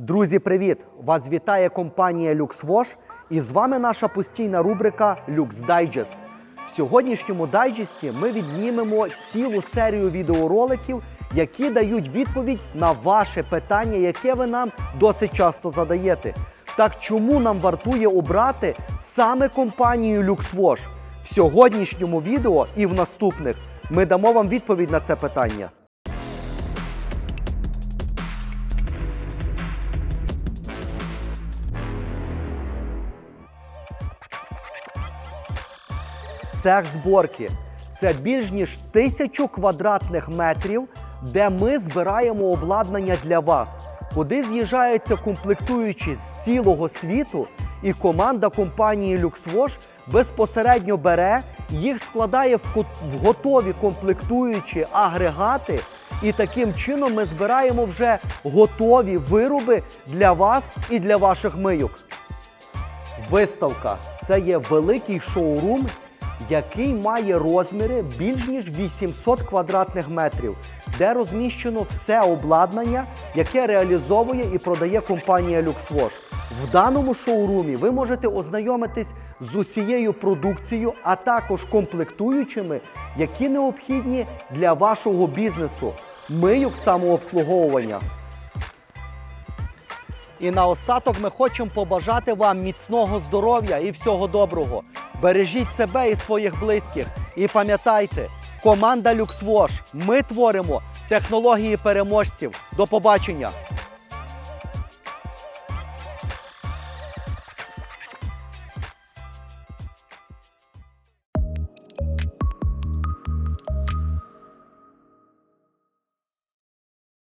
Друзі, привіт! Вас вітає компанія LuxWash і з вами наша постійна рубрика Lux Digest. В сьогоднішньому дайджесті ми відзнімемо цілу серію відеороликів, які дають відповідь на ваше питання, яке ви нам досить часто задаєте. Так чому нам вартує обрати саме компанію LuxWash? В сьогоднішньому відео і в наступних ми дамо вам відповідь на це питання. Цех зборки це більш ніж тисячу квадратних метрів, де ми збираємо обладнання для вас, куди з'їжджаються комплектуючі з цілого світу, і команда компанії LuxWash безпосередньо бере, їх складає в готові комплектуючі агрегати. І таким чином ми збираємо вже готові вироби для вас і для ваших мийок. Виставка це є великий шоурум, який має розміри більш ніж 800 квадратних метрів, де розміщено все обладнання, яке реалізовує і продає компанія LuxWash. В даному шоурумі ви можете ознайомитись з усією продукцією, а також комплектуючими, які необхідні для вашого бізнесу, мийок самообслуговування. І наостаток ми хочемо побажати вам міцного здоров'я і всього доброго. Бережіть себе і своїх близьких. І пам'ятайте, команда LuxWash, ми творимо технології переможців. До побачення!